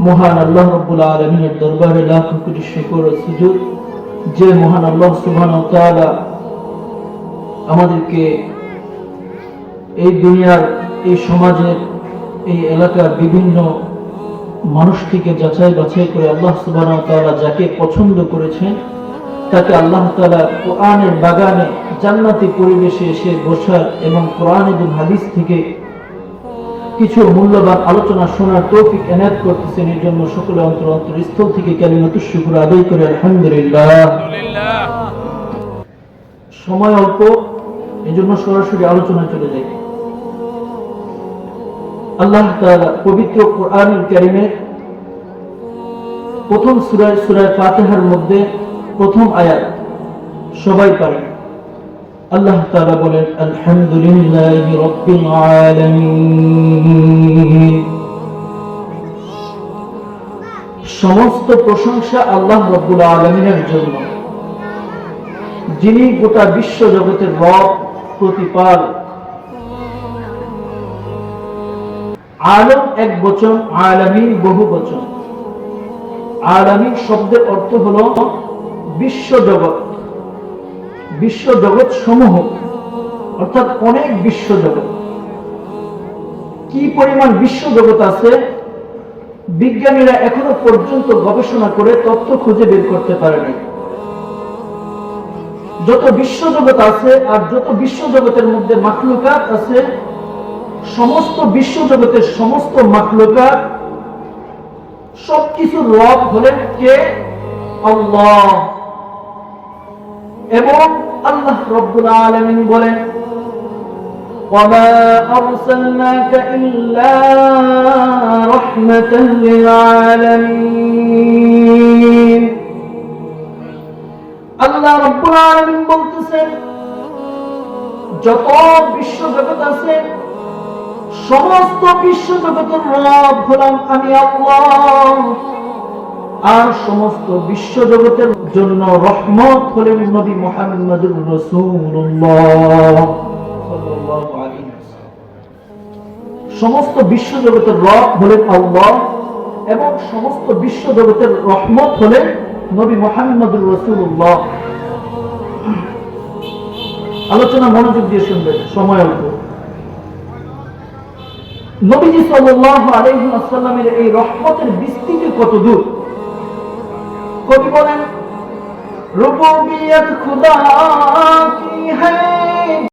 মহান আল্লাহ রব্বুল আলমিনের দরবারে লাখ কোটি সুজুদ যে মহান আল্লাহ আমাদেরকে এই দুনিয়ার, এই সমাজের, এই এলাকার বিভিন্ন মানুষটিকে যাচাই বাছাই করে আল্লাহ ওয়া তাআলা যাকে পছন্দ করেছেন তাকে আল্লাহ তাআলা কোরআনের বাগানে জান্নাতি পরিবেশে এসে বসার এবং কোরআন এবং হাদিস থেকে কিছু মূল্যবান আলোচনা শোনার তৌফিক এনায়ত করতেছেন। এর জন্য সকলে অন্তর অন্তর স্থল থেকে কালিমাতু শুকর আদায় করে, আলহামদুলিল্লাহ। সময় অল্প এই জন্য সরাসরি আলোচনা চলে যাই। আল্লাহ তাআলা পবিত্র কোরআনুল কারীমের প্রথম সূরা সূরা ফাতিহার মধ্যে প্রথম আয়াত, সবাই পারেন আল্লাহ তাআলা বলেন, আলহামদুলিল্লাহি সমস্ত প্রশংসা আল্লাহ রাব্বুল আলামিনের জন্য। যিনি গোটা বিশ্ব জগতের রব প্রতিপাল আলম এক বচন, আলামিন বহু বচন। আলামিন শব্দের অর্থ হলো বিশ্ব জগৎ বিশ্ব জগৎ সমূহ, অর্থাৎ অনেক বিশ্ব জগৎ কি পরিমাণ বিশ্ব জগৎ আছে? বিজ্ঞানীরা এখনও পর্যন্ত গবেষণা করে তথ্য খুঁজে বের করতে পারেনি যত বিশ্ব জগৎ আছে আর যত বিশ্ব জগতের মধ্যে মাখলুকাত আছে, সমস্ত বিশ্ব জগতের সমস্ত মাখলুকাত, সবকিছুর রব হলেন কে? আল্লাহ। এবং আল্লাহ রব্বুল আলামিন বলেন وما أرسلناك إلا رحمة للعالمين আল্লাহ রব্বুল আলামিন বলতেছেন যত বিশ্ব জগৎ আছে সমস্ত বিশ্ব জগতের রব হলাম আমি আল্লাহ আর সমস্ত বিশ্ব জগতের জন্য রহমত হলেন নবী ওয়াসাল্লাম। সমস্ত বিশ্ব জগতের রব হলেন আল্লাহ এবং সমস্ত বিশ্ব জগতের রহমত হলেন নবী মোহাম্মদুর রাসূলুল্লাহ। আলোচনা মনোযোগ দিয়ে শুনবেন, সময় অল্প। নবীজি সাল্লাল্লাহু আলাইহি ওয়াসাল্লামের এই রহমতের বিস্তৃতি কত দূর? কবি বলেন রুবুবিয়ত খুদা কি है